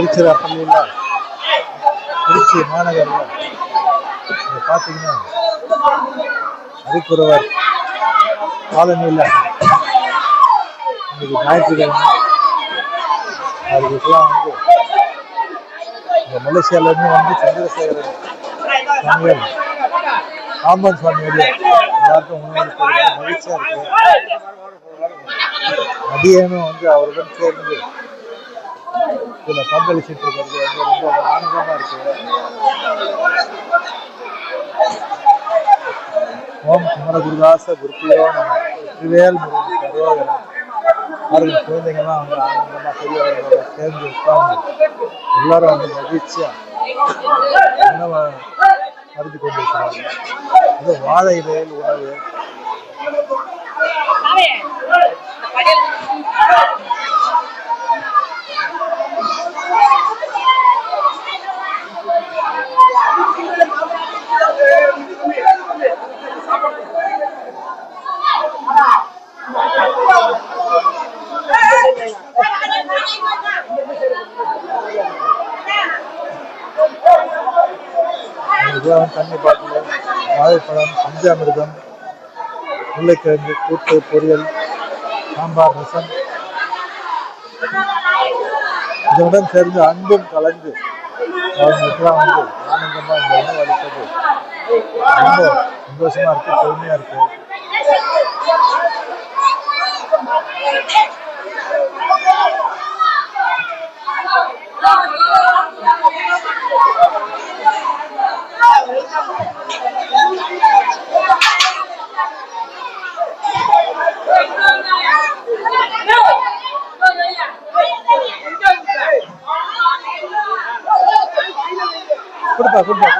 திருச்சிராப்பள்ளியில் திருச்சி மாநகரில். இங்க பார்த்தீங்கன்னா அரிக்குறவர் காலனியில் இன்னைக்கு ஞாயிற்றுக்கிழமை. அதுக்கெல்லாம் வந்து இந்த மலேசியாவிலேருந்து வந்து சந்திரசேகரன் சுவாமிகள் காம்பன் சுவாமி எல்லாருக்கும் உணவு கொடுக்கறது இருக்கு. மதியானம் வந்து அவருடன் சேர்ந்து இதுல பங்களிச்சுட்டு இருக்கிறது வந்து ரொம்ப ஆனந்தமா இருக்கு. ஓம் குமரகுருதாச குருப்பியோ நம்ம வெற்றிவேல் முருகன் கருவாகரன் பாருங்க குழந்தைங்கள்லாம் வந்து ஆனந்தமா பெரியவர்களோட சேர்ந்து உட்கார்ந்து எல்லாரும் வந்து மகிழ்ச்சியா உணவை மருந்து கொண்டிருக்கிறாங்க அது வாழை இலையில் உணவு. இதுதான் தண்ணி பாட்டில் வாழைப்பழம் பஞ்சாமிர்தம் உருளைக்கிழங்கு கூட்டு பொரியல் சாம்பார் ரசம். இதனுடன் சேர்ந்து அன்பும் கலந்து அவங்களுக்குலாம் வந்து ஆனந்தமா இந்த உணவு அளிப்பது ரொம்ப சந்தோஷமா இருக்கு பெருமையா football football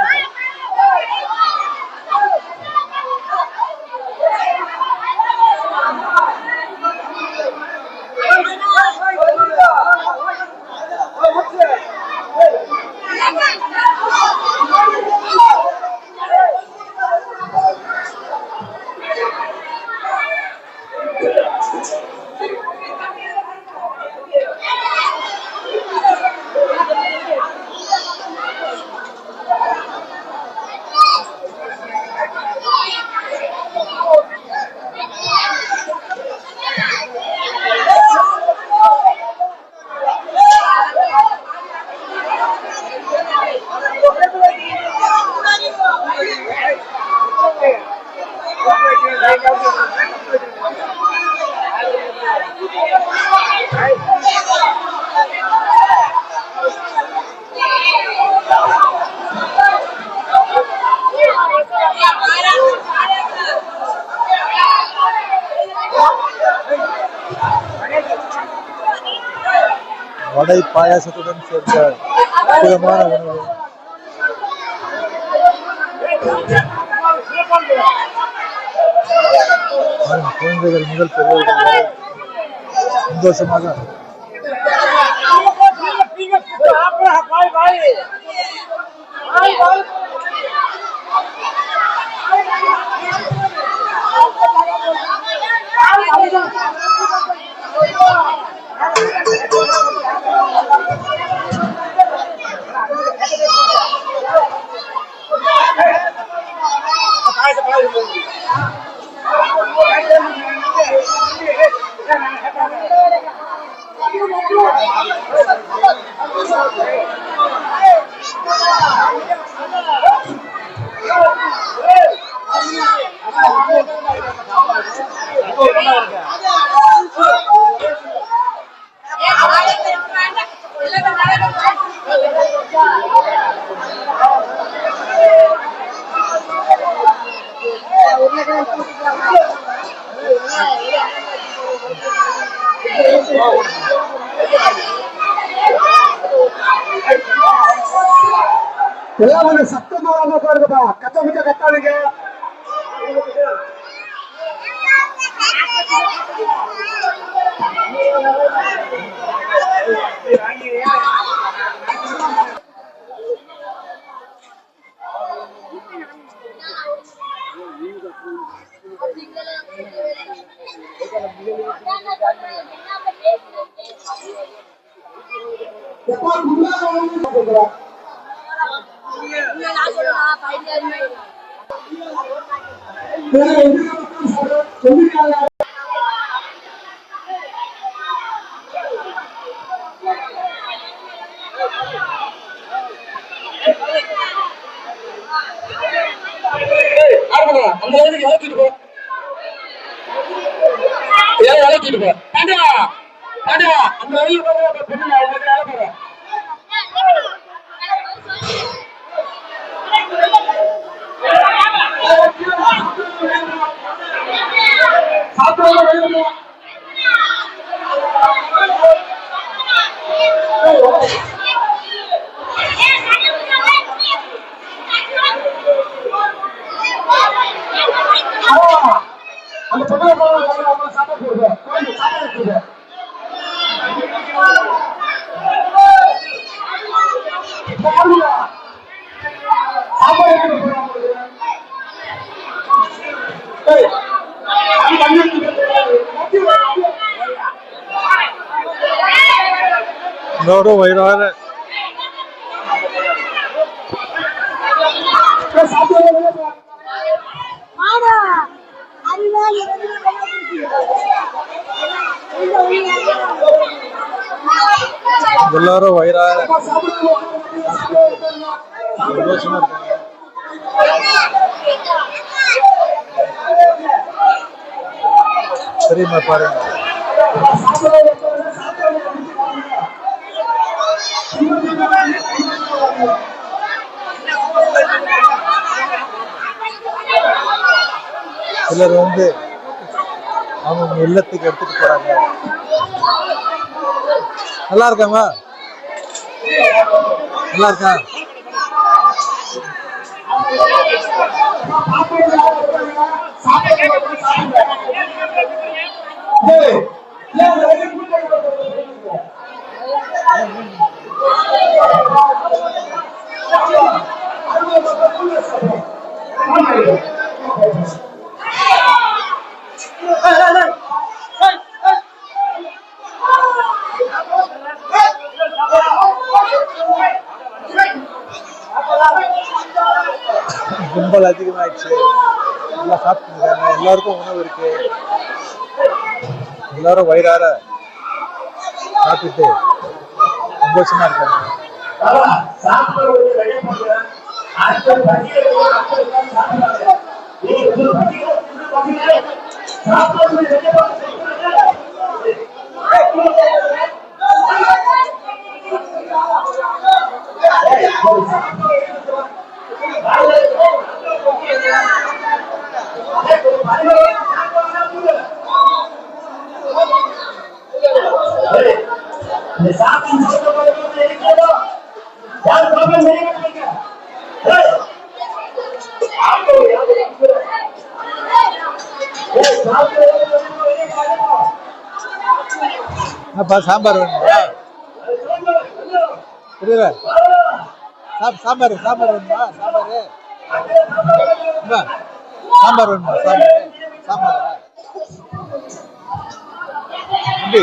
Vada பாயாசத்துடன் சேர்ந்த அற்புதமான உணவு பாருங்க, குழந்தைகள் முதல் பெரியவர்கள் வரை சந்தோஷமாக எல்லாம் கொஞ்சம் சத்தம் அந்த அளவுக்கு இழக்கிட்டு போ இழக்கிட்டு போ. தாண்டிவா தாண்டிவா அந்த அளவுக்கு பொண்ணு வேலை போறோம் சாப்பிடாம வெளியே போ. ஆ, அந்த பொண்ணு போக அவங்க சாப்பிட போடுங்க கோயில் சாப்பிட போடுங்க சாப்பிடுங்க சாப்பாடு எடுத்துட்டு போறாங்க உங்களுக்கு. ஏய், அது தண்ணி எடுத்துட்டு போறாங்க. மாடா அறிவா எல்லாரும் வயிறார சந்தோஷமா இருக்காங்க சரிம்மா பாருங்க சிலர் வந்து அவங்க இல்லத்துக்கு எடுத்துட்டு போறாங்க. நல்லா இருக்காமா நல்லா இருக்கா? ஏய், ஏன் வெளியே கூட்டிட்டு போறீங்க? ஆயிடுச்சு நல்லா சாப்பிட்டுருக்காங்க எல்லாருக்கும் உணவு இருக்கு. எல்லாரும் வயிறார சாப்பிட்டு சந்தோஷமா இருக்காங்க. Thank you. அப்பா சாம்பார் வேணுமா. புரியல சாம்பார் சாம்பார் வேணுமா? சாம்பார். சாம்பார் வேணுமா? சாம்பார். சாம்பாரா தம்பி.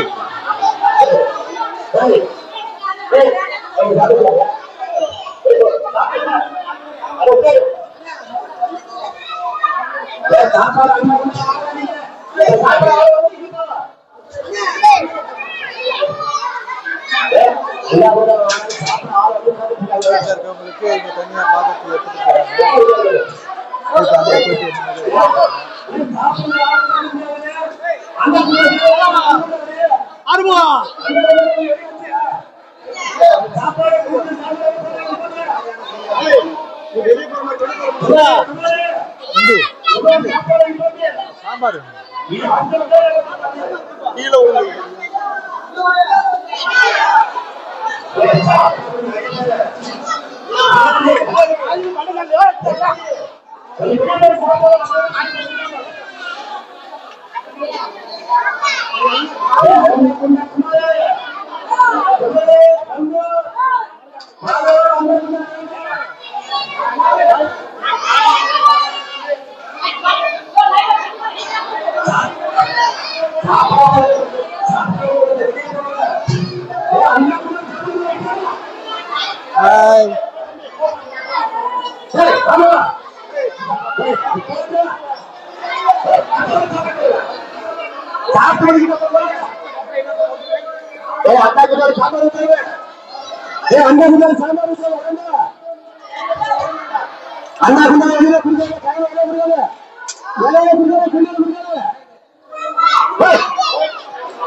வீட்டில் இருக்கவங்களுக்கு இங்க தனியா பாத்திரத்தில் எடுத்துட்டு போறாங்க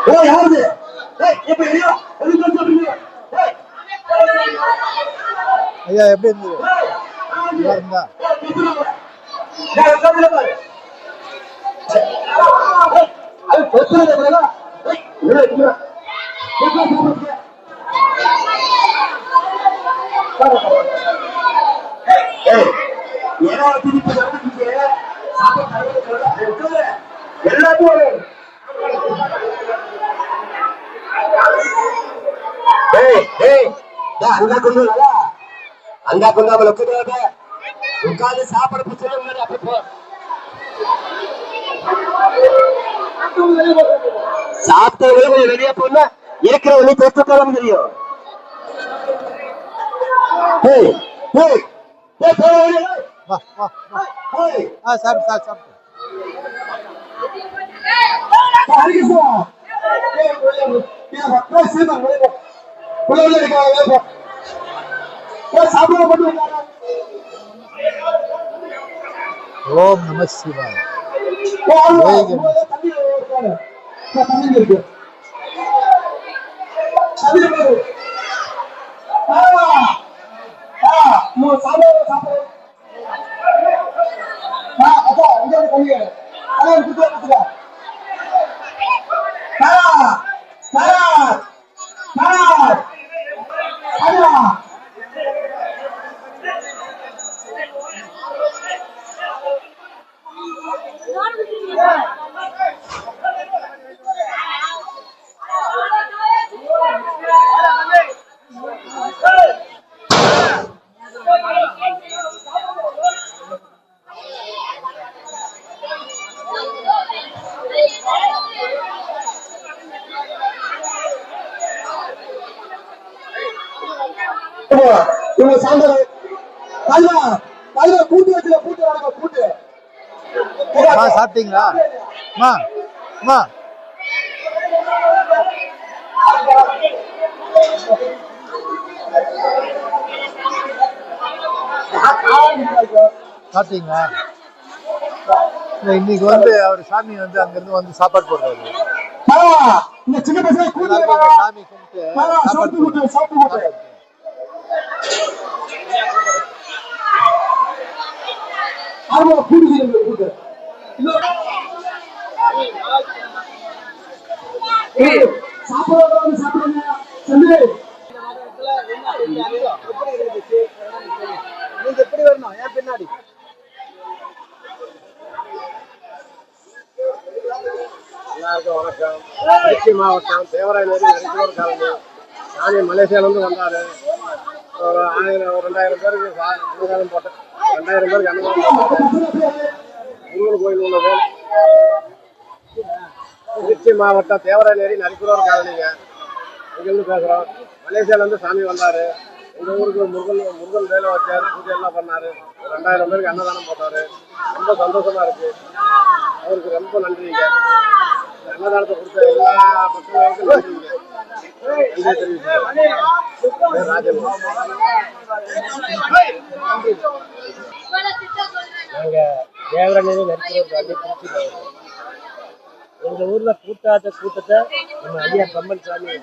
ஏய் யாரு இப்ப ஐயா எப்படி இருந்தது நல்லா இருந்தா அது பிரச்சனை இல்ல ஏய் வெளிய குடிங்க எல்லாத்தையும் அங்க கொண்டு அங்க கொண்டு அவளை உட்காந்து உட்காந்து சாப்பாடு பிரச்சனை அப்படி போ. சாப்பிட்டவங்களே கொஞ்சம் வெளியே போனா இருக்கிற வெளியே தொட்டு தெரியும். ஏய், ஏய், ஏய், போய் வா வா வா ஏய், ஆ சாப்பிட்டு சாப்பிட்டு சாப்பிட்டு ஹரிகிருஷ்ணா. ஏய், வெளியே வா, ஏய், சீமான், வெளியே போ. உள்ள வெளியே இருக்காங்க, வெளியே போ. ஏய், சாப்பிட மட்டும் இருக்காங்க. ஓம் நம சிவாய் ஏய், ஆமா, வேகம். உள்ள தண்ணி இருக்காங்க. ஏய், தண்ணி இங்க இருக்கு. தண்ணி இருக்கு. ஆ, ஆ, மூணு சாப்பிடு, சாப்பிடு. ஆ, அப்பா, இங்க இருக்கு தண்ணி. அதான் இருக்கு, குத்து, குத்துடா. தாரா, தாரா, தாரா. தாரா. இவங்க சாயந்தரம் தலைவா தலைவா கூட்டு வச்சுல கூட்டு வராங்க கூட்டு அம்மா சாப்பிட்டீங்களா அம்மா அம்மா. சாப்பிட்டீங்களா இன்னைக்கு வந்து அவர் சாமி வந்து அங்கிருந்து வந்து சாப்பாடு போடுறாரு. சாமி கும்பிட்டு சாப்பாடு சாப்பிட்டு சாப்பிடுறவங்க சாப்பிடுங்க. நீங்க எப்படி வரணும் ஏன் பின்னாடி எல்லாருக்கும் வணக்கம் திருச்சி மாவட்டம் தேவராயநேரி நரிசூர் காலனி. நானே மலேசியாவிலேருந்து வந்தார். ஒரு ஆயிரம் ஒரு ரெண்டாயிரம் பேருக்கு அன்னதானம் போட்டேன். ரெண்டாயிரம் பேருக்கு அன்னதானம் போட்டேன். முருகன் கோயில் உள்ளது திருச்சி மாவட்டம் தேவராயநேரி நரிசூர் காலனிங்க. இங்கேருந்து பேசுகிறோம் மலேசியாவிலேருந்து சாமி வந்தார். எங்கள் ஊருக்கு முருகன் முருகன் வேலை வச்சார். பூஜை எல்லாம் பண்ணார். ரெண்டாயிரம் பேருக்கு அன்னதானம் போட்டார். ரொம்ப சந்தோஷமா இருக்கு. அவருக்கு ரொம்ப நன்றிங்க. அன்னதானத்தை கொடுத்த எல்லா மக்களுக்கும் நன்றிங்க. நன்றி ராஜன். நாங்கள் தேவரநேரி நடிக்கிறோம் காண்டி திருச்சி எங்கள் ஊரில் கூட்டாத கூட்டத்தை நம்ம ஐயா கம்பன் சாமி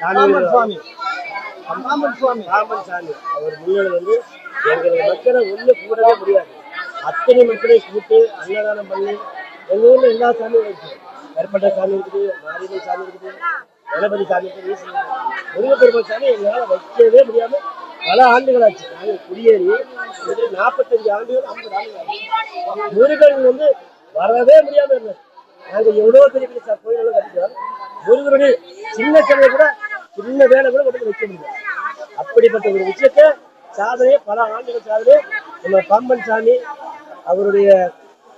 சாமி சுவாமி. ராமன் சுவாமி. ராமன் சாமி. அவர் முன்னாடி வந்து எங்களுக்கு மக்களை ஒண்ணு கூடவே முடியாது. அத்தனை மக்களை கூட்டு அன்னதானம் பண்ணி எங்க ஊர்ல எல்லா சாமியும் இருக்கு. கருப்பட்ட சாமி இருக்குது மாரியம்மன் சாமி இருக்குது கணபதி சாமி இருக்குது இருக்குது. முருகப்பெருமாள் சாமி எங்களால வைக்கவே முடியாம பல ஆண்டுகள் ஆச்சு. நாங்கள் குடியேறி நாற்பத்தஞ்சு ஆண்டுகள் ஐம்பது ஆண்டுகள் ஆச்சு. முருகன் வந்து வரவே முடியாம இருந்தது நாங்க எவ்வளவு பெரிய பெரிய ச- கோயிலெல்லாம் கட்டிட்டோம். முருகனுடைய சின்ன சின்ன கூட சின்ன வேலை கூட கொண்டு வைக்க முடியும் அப்படிப்பட்ட ஒரு விஷயத்த சாதனையை பல ஆண்டுகள் சாதனை நம்ம பாம்பன் சாமி அவருடைய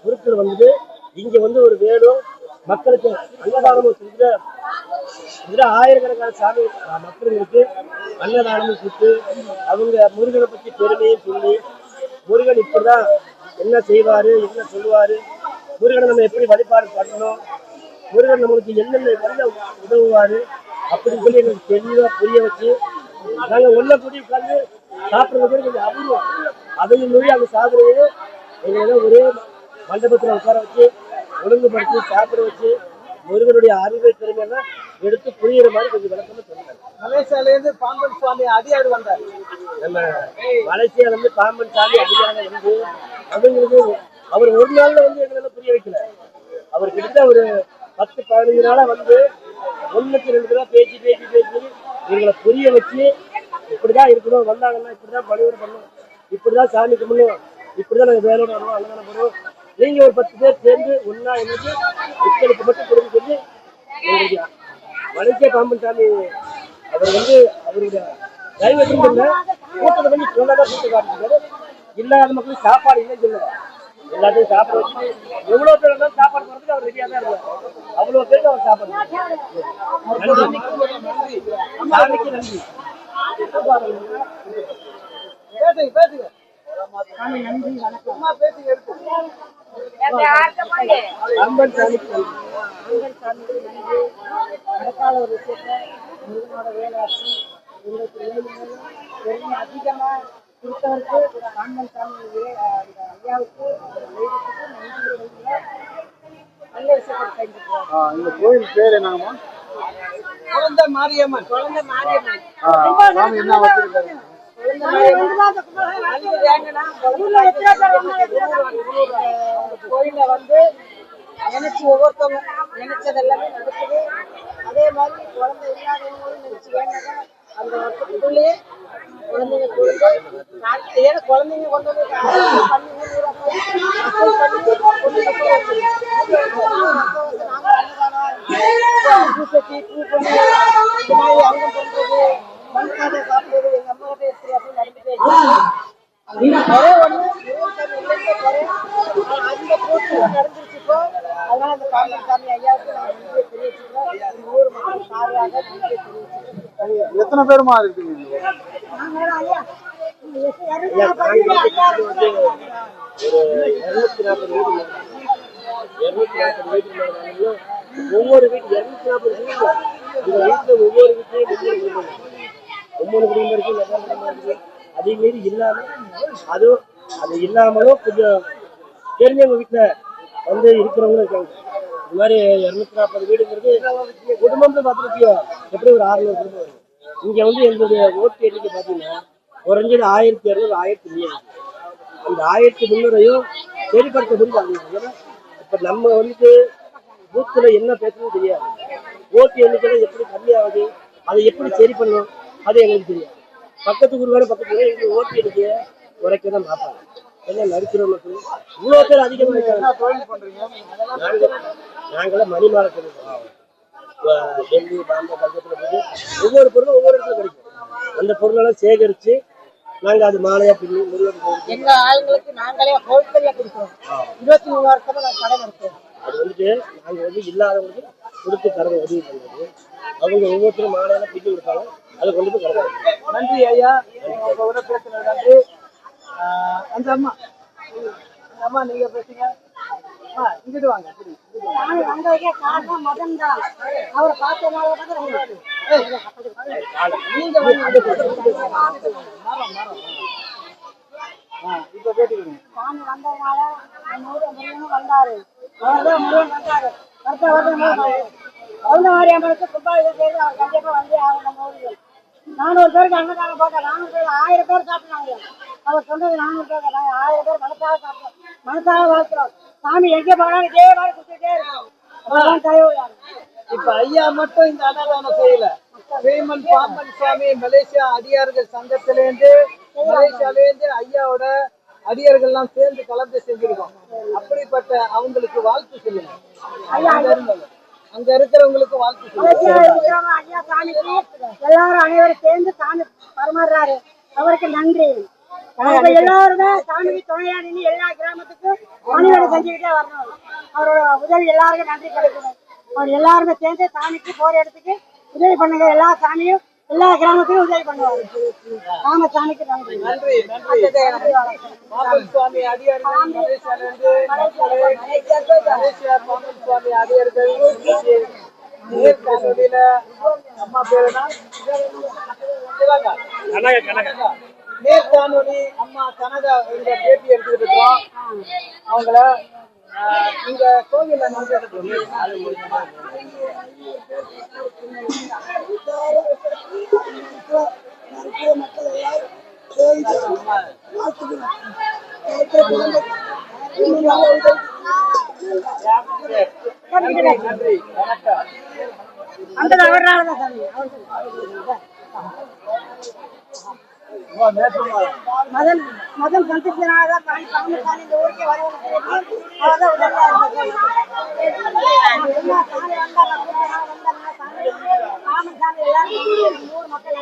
குருக்கள் வந்து இங்க வந்து ஒரு வேலும் மக்களுக்கு அன்னதானமும் செஞ்சு இதில் ஆயிரக்கணக்கான சாமி மக்களுக்கு அன்னதானமும் கொடுத்து அவங்க முருகனை பற்றி பெருமையும் சொல்லி முருகன் இப்படிதான் என்ன செய்வார் என்ன சொல்லுவார் முருகனை நம்ம எப்படி வழிபாடு பண்ணணும் முருகன் நம்மளுக்கு என்னென்ன நல்ல உதவுவார் அப்படின்னு சொல்லி எங்களுக்கு தெளிவாக புரிய வச்சு நாங்கள் ஒன்றை கூடி உட்காந்து சாப்பிட்றது கொஞ்சம் அபூர்வம். அதையும் மொழி அந்த சாப்பிட்றது எங்களை ஒரே மண்டபத்தில் உட்கார வச்சு ஒழுங்குபடுத்தி சாப்பிட வச்சு முருகனுடைய அறிவை திறமையெல்லாம் எடுத்து புரியுற மாதிரி கொஞ்சம் விளக்கமா சொன்னாங்க மலேசியால இருந்து பாம்பன் சுவாமி அடியார் வந்தார். நம்ம மலேசியால இருந்து பாம்பன் சாமி அடியாங்க வந்து அவங்களுக்கு அவர் ஒரு நாள்ல வந்து எங்களால புரிய வைக்கல. அவர் கிட்ட ஒரு பத்து பதினஞ்சு நாளா வந்து ஒண்ணுக்கு ரெண்டு தடவை பேசி பேசி பேசி எங்களை புரிய வச்சு இப்படிதான் இருக்கணும் வந்தாங்கன்னா இப்படிதான் பணியோட பண்ணணும் இப்படிதான் சாமி கும்பிடணும் இப்படிதான் நாங்க வேலையோட வருவோம் அன்னதானம் பண்ணுவோம் நீங்க ஒரு பத்து பேர் சேர்ந்து ஒன்னா இணைந்து மக்களுக்கு மட்டும் கொடுக்க சொல்லி எங்களுக்கு மலேசியா பாம்பன் சாமி அவர் வந்து அவருடைய தைவத்தும் இல்ல கூட்டத்தை வந்து சொன்னதான் கூட்டம் காட்டுறாரு இல்லாத மக்களுக்கு சாப்பாடு இல்லைன்னு சொல்லுங்க எல்லாத்தையும் சாப்பிட வச்சு எவ்வளவு பேர் இருந்தாலும் சாப்பாடு போறதுக்கு அவர் ரெடியா தான் இருந்தார் அவ்வளவு பேருக்கு அவர் சாப்பாடு நன்றி. சாமிக்கு நன்றி. பேசுங்க பேசுங்க. பேசுங்க எடுத்து. அம்பன் நன்றி. நடக்காத ஒரு விஷயத்த முருகனோட வேலாட்சி பெருமை கொடுத்தவருக்கு சாமி ஐயாவுக்கு நல்ல விஷயத்தை செஞ்சுக்கிறோம். இந்த கோயில் பேர் என்னங்கம்மா? குழந்தை மாரியம்மன். குழந்தை மாரியம்மன். சாமி என்ன வச்சிருக்காரு? கோயில வந்து நினைச்சு ஒவ்வொருத்தவங்க நினைச்சது எல்லாமே நடக்குது அதே மாதிரி குழந்தை இல்லாதவங்களும் நினைச்சு வேணாங்க அந்த வருஷத்துக்குள்ளேயே குழந்தைங்க கொடுத்து ஏன்னா குழந்தைங்க கொண்டு வந்து ஆராதனை பண்ணி பண்ணி கொண்டு வந்து போய் வச்சிருக்கோம். பூ பண்ணி இந்த மாதிரி அங்கம் பண்றது மண் சாதம் சாப்பிடுறது எங்க அம்மா கிட்ட எடுத்து நடந்துட்டே ஒண்ணு அந்த போட்டி நடந்துருச்சு இப்போ அதனால அந்த பாம்பன் சாமி ஐயாவுக்கு நாங்க நன்றியை தெரிவிச்சுக்கிறோம் ஊர் மக்கள் சார்பாக தெரிவிச்சுக்கிறோம் எத்தனை பேருமா இருக்கீங்க ஒவ்வொரு வீட்டு இருநூத்தி நாற்பது வீட்டுல ஒவ்வொரு வீட்லயும் ஒவ்வொரு குடும்பம் இருக்கு. ஒவ்வொரு குடும்பம் இருக்கு நிறைய குடும்பம் அதே மாரி இல்லாமல் அதுவும் அது இல்லாமலும் கொஞ்சம் தெரிஞ்சவங்க வீட்டில் வந்து இருக்கிறவங்களும் இருக்காங்க. இந்த மாதிரி இரநூத்தி நாற்பது வீடுங்கிறது குடும்பம்னு பார்த்துருக்கியோ எப்படி ஒரு ஆறுநூறு குடும்பம் வரும். இங்கே வந்து எங்களுடைய ஓட்டு எண்ணிக்கை பார்த்தீங்கன்னா குறைஞ்சது ஆயிரத்தி இரநூறு ஆயிரத்தி முந்நூறு. அந்த ஆயிரத்தி முந்நூறையும் சரிப்படுத்த முடியாது. ஏன்னா நம்ம வந்துட்டு பூத்தில் என்ன பேசணும்னு தெரியாது. ஓட்டு எண்ணிக்கை எப்படி கம்மியாகுது அதை எப்படி சரி பண்ணணும் அது எங்களுக்கு தெரியாது. பக்கத்து ஊருக்கார பக்கத்து ஊரு எங்களுக்கு ஓட்டு எண்ணிக்கையை குறைக்க தான் பார்ப்பாங்க. என்ன நடிக்கிறோம் மக்கள்? இவ்வளோ பேர் அதிகமாக இருக்காங்க. தொழில் பண்றீங்க? நாங்கள் நாங்களாம் மணிமாலை சொல்லுவோம் டெல்லி பாம்பே கல்கத்தில் போய் ஒவ்வொரு பொருளும் ஒவ்வொரு இடத்துல கிடைக்கும். அந்த பொருளெல்லாம் சேகரித்து நாங்கள் அது மாலையாக பின்னி முருகன் எங்க ஆளுங்களுக்கு நாங்களே ஹோல்சேலா கொடுக்குறோம். இருபத்தி மூணு வருஷமா நாங்க கடை நடத்துறோம். அது வந்துட்டு நாங்கள் வந்து இல்லாதவங்களுக்கு கொடுத்து கடனை உதவி பண்ணுறது அவங்க ஒவ்வொருத்தரும் மாலையெல்லாம் பின்னி கொடுப்பாங்க அதை கொண்டு போய் கடை நன்றி ஐயா. உங்க கூட பேசுனது நன்றி அந்த அம்மா. அந்த அம்மா நீங்க பேசுங்க. இங்கிட்டு வாங்க இப்ப முருகனும் வந்தாரு. வந்தாரு. வருஷம் வருஷம் கவுந்த மாரியம்மனுக்கு கும்பாபிஷேகம் செய்து அவர் வந்தே ஆகும் ஊருக்கு நானூறு பேருக்கு அன்னதானம் போட்டோம் நானூறு பேர் ஆயிரம் பேர் சாப்பிட்டாங்க. அவர் சொன்னது நானூறு பேர் நாங்க ஆயிரம் பேர் மனசாக சாப்பிட்டோம். மனசாக வளர்க்கிறோம் சாமி எங்கே போனாலும் இதே மாதிரி கொடுத்துட்டே இருக்கோம் அப்பதான் தயவு இப்ப ஐயா மட்டும் இந்த அன்னதானம் செய்யல. வேமன் பாம்பன் சுவாமி மலேசியா அடியார்கள் சங்கத்திலேருந்து மலேசியாலேருந்து ஐயாவோட அடியார்கள்லாம் சேர்ந்து கலந்து செஞ்சிருக்கோம். அப்படிப்பட்ட அவங்களுக்கு வாழ்த்து சொல்லுங்க. அங்க இருக்கிறவங்களுக்கு வாழ்த்து சொல்லுங்க. ஐயா சாமிக்கு எல்லாரும் அனைவரும் சேர்ந்து சாமி பரமாறுறாரு அவருக்கு நன்றி. அவங்க எல்லாருமே சாமிக்கு துணையா நின்று எல்லா கிராமத்துக்கும் பணியோட செஞ்சுக்கிட்டே வரணும். அவரோட உதவி எல்லாருக்கும் நன்றி கிடைக்கணும். அவர் எல்லாருமே சேர்ந்து சாமிக்கு போற இடத்துக்கு உதவி பண்ணுங்க எல்லா சாமியும். எல்லா கிராமத்திலும் உதவி பண்ணுவாங்க ராமசாமிக்கு நன்றி நன்றி. நன்றி பாம்பன் சுவாமி அடியார்கள் அம்மா பேருனா கனக கனக. நேர் காணொலி அம்மா கனகா என்ற பேட்டி எடுத்துக்கிட்டு இருக்கோம். அவங்கள இந்த கோவில்ல வந்து நன்றி நன்றி வணக்கம் அந்த அவரால் தான் சாமி. அவர் தான். மதன் மதன் தான் சாமி சாமி இந்த ஊருக்கே உதவியா எல்லாரும் ஊர் மக்கள்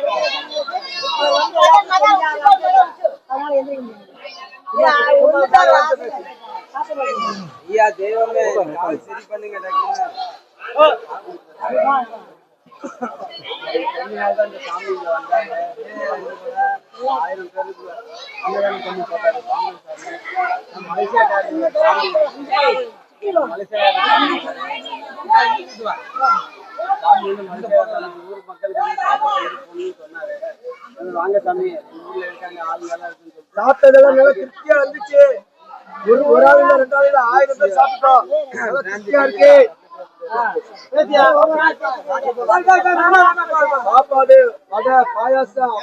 அதனால ஐயா தெய்வமே சரி பண்ணுங்க கொஞ்ச நாள் தான் இந்த சாமி இங்க வந்தாங்க. வந்து கூட ஆயிரம் பேருக்கு அன்னதானம் பண்ணி போட்டாரு சாமி சாமி. நம்ம மலேசியாக்காரங்க சாமி மலேசியாக்காரங்க சாமி வந்து மலேசியாக்காரங்க ஊர் மக்களுக்கு வந்து சாப்பாடு கொண்டு போகணும்னு சொன்னாரு. அது வாங்க சாமி எங்க ஊர்ல இருக்காங்க ஆளுங்க எல்லாம் இருக்குன்னு சொல்லிட்டு சாப்பிட்டதெல்லாம் நல்லா திருப்தியா இருந்துச்சு ஒரு ஒரு ஆள் இல்ல ரெண்டாவது இல்ல ஆயிரம் பேர் சாப்பிட்டோம் நல்லா திருப்தியா இருக்கு சாப்பாடு வடை பாயாசம்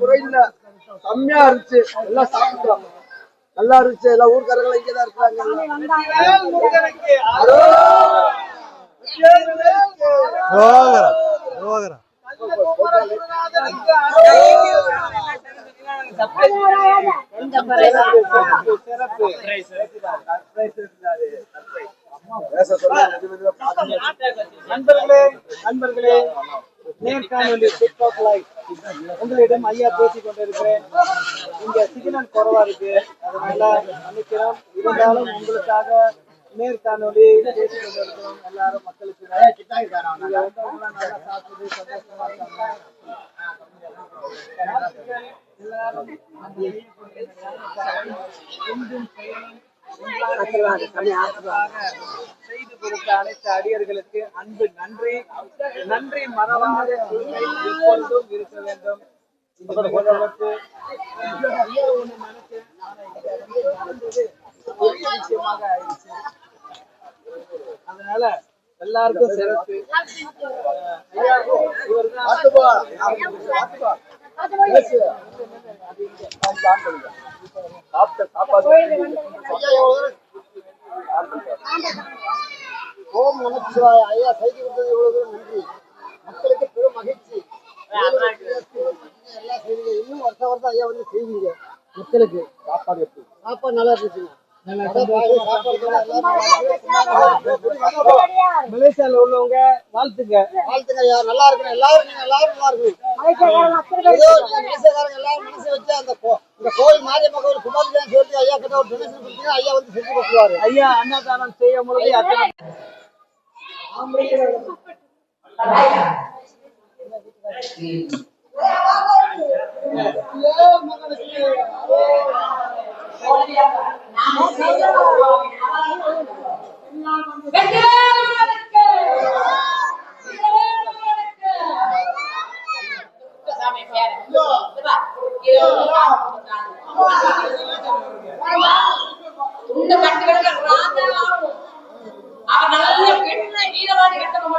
குறையில்ல. செம்மையா இருந்துச்சு. எல்லாம் சாப்பிட்டோம். நல்லா இருந்துச்சு. எல்லா ஊர்க்காரங்களும் இங்கதான் இருக்கிறாங்க. நண்பர்களே நண்பர்களே நேர்காணொலி டிக்டாக் லைவ் உங்களிடம் ஐயா பேசிக் கொண்டிருக்கிறேன். இங்க சிக்னல் குறவா இருக்கு. அதனால மன்னிக்கிறோம் இருந்தாலும் உங்களுக்காக நேர்காணொலி கொண்டிருக்கிறோம் எல்லாரும் மக்களுக்கு இங்க வந்தவங்களாம் நல்லா சாப்பிட்டு சந்தோஷமா இருக்காங்க. எல்லாரும் செயலும் செய்து கொடுத்த அனைத்து அடியர்களுக்கு அன்பு நன்றி நன்றி மறவாத எப்பொழுதும் இருக்க வேண்டும். பெரிய விஷயமாக ஆயிடுச்சு. அதனால எல்லாருக்கும் சிறப்பு. ஐயா இவர்தான் ஓம் நமச்சிவாய ஐயா செய்தி கொடுத்தது இவ்வளவு தூரம் நன்றி மக்களுக்கு பெரும் மகிழ்ச்சி எல்லாம் செய்வீங்க இன்னும் வருஷம் வருஷம் ஐயா வந்து செய்வீங்க மக்களுக்கு சாப்பாடு எப்படி? சாப்பாடு நல்லா இருந்துச்சுங்க மலேசியால உள்ளவங்க வாழ்த்துங்க. வாழ்த்துங்க ஐயா நல்லா இருக்கணும். எல்லாரும் நீங்க எல்லாரும் நல்லா இருக்கணும். மனசுக்காரங்க எல்லாரும் மனசு வச்சு அந்த இந்த கோயில் மாரியம்மா கோயில் குமாரஜான் சேர்த்து ஐயா கிட்ட ஒரு டொனேஷன் ஐயா வந்து செஞ்சு கொடுத்துருவாரு. ஐயா அன்னதானம் செய்ய முறை அத்தனை இன்னும் கட்டு கிடக்க ராஜா ஆகணும் அவன் நல்ல பெண்ணை வீரவாதி கட்டணும்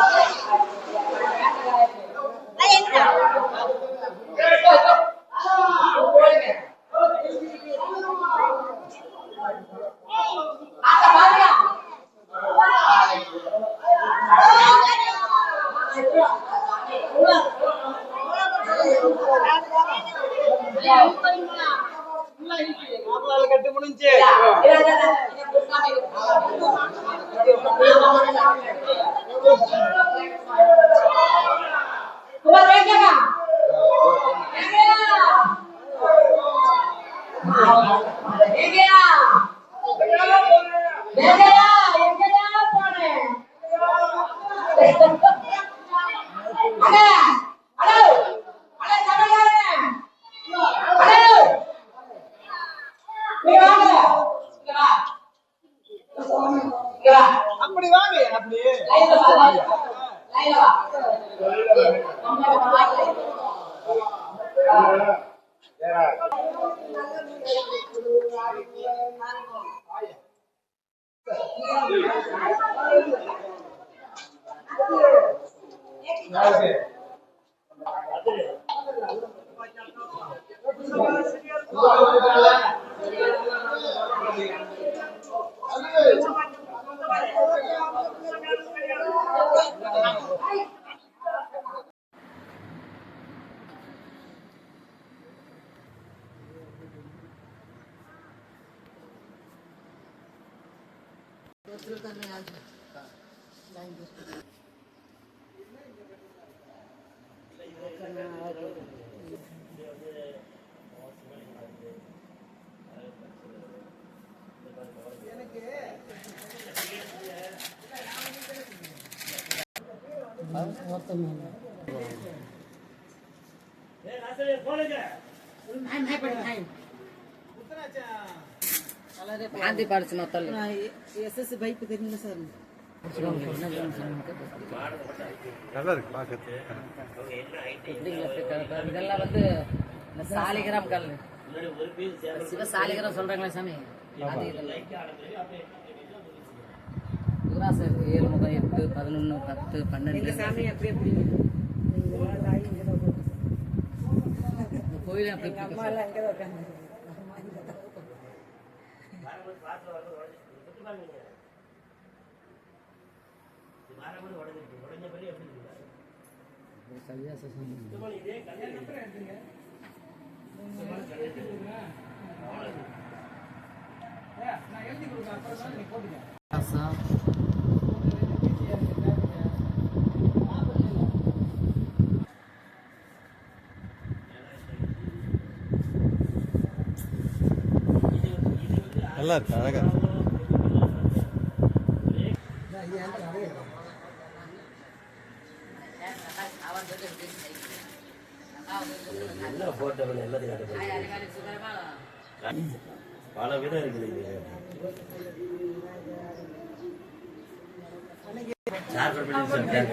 வாங்க அப்படி லைன்ல வா லைன்ல வா. லைன்ல வா நம்ம வா గాంధీ పడుతున్న తల్లి ఎస్ఎస్సి బైక్ తిరిగింది సార్ நல்லா இருக்கு பார்க்கறது இதெல்லாம் வந்து இந்த சாலிகிராம் கல் சிவ சாலிகிராம் சொல்றாங்களே சாமி அது இதெல்லாம் யுவராசம் இருக்கு ஏழு முகம் எட்டு பதினொன்று பத்து பன்னெண்டு. சாமி அப்படியே கோயிலும் அப்படி அம்மா எல்லாம் அங்கே தான் நல்லா இருக்கு அழகா பல விதம் இருக்குது சார்.